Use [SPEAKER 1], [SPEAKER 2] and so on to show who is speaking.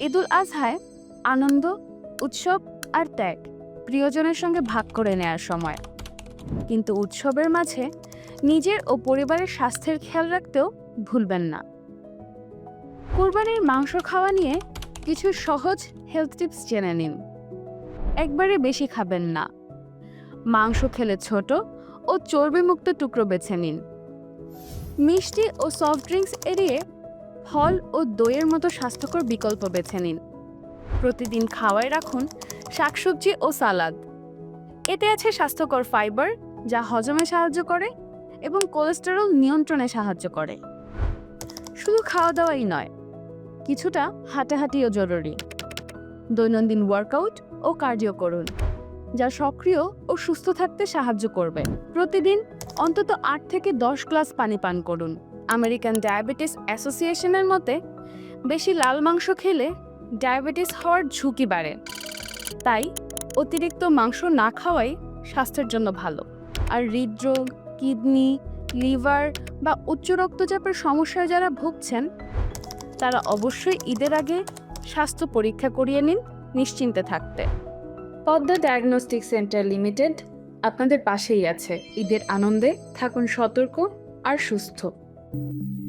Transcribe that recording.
[SPEAKER 1] ঈদুল আজহায় আনন্দ, উৎসব আর ত্যাগ প্রিয়জনের সঙ্গে ভাগ করে নেয়ার সময়। কিন্তু উৎসবের মাঝে নিজের ও পরিবারের স্বাস্থ্যের খেয়াল রাখতেও ভুলবেন না। কোরবানির মাংস খাওয়া নিয়ে কিছু সহজ হেলথ টিপস জেনে নিন। একবারে বেশি খাবেন না। মাংস খেলে ছোট ও চর্বিমুক্ত টুকরো বেছে নিন। মিষ্টি ও সফট ড্রিঙ্কস এড়িয়ে ফল ও দইয়ের মতো স্বাস্থ্যকর বিকল্প বেছে নিন। প্রতিদিন খাওয়ায় রাখুন শাকসবজি ও সালাদ। এতে আছে স্বাস্থ্যকর ফাইবার, যা হজমে সাহায্য করে এবং কোলেস্টেরল নিয়ন্ত্রণে সাহায্য করে। শুধু খাওয়া দাওয়াই নয়, কিছুটা হাঁটাহাঁটিও জরুরি। দৈনন্দিন ওয়ার্কআউট ও কার্ডিও করুন, যা সক্রিয় ও সুস্থ থাকতে সাহায্য করবে। প্রতিদিন অন্তত আট থেকে দশ গ্লাস পানি পান করুন। আমেরিকান ডায়াবেটিস অ্যাসোসিয়েশনের মতে, বেশি লাল মাংস খেলে ডায়াবেটিস হওয়ার ঝুঁকি বাড়ে। তাই অতিরিক্ত মাংস না খাওয়াই স্বাস্থ্যের জন্য ভালো। আর হৃদরোগ, কিডনি, লিভার বা উচ্চ রক্তচাপের সমস্যায় যারা ভুগছেন, তারা অবশ্যই ঈদের আগে স্বাস্থ্য পরীক্ষা করিয়ে নিন নিশ্চিন্তে থাকতে। পদ্মা ডায়াগনস্টিক সেন্টার লিমিটেড আপনাদের পাশেই আছে। ঈদের আনন্দে থাকুন সতর্ক আর সুস্থ। thank you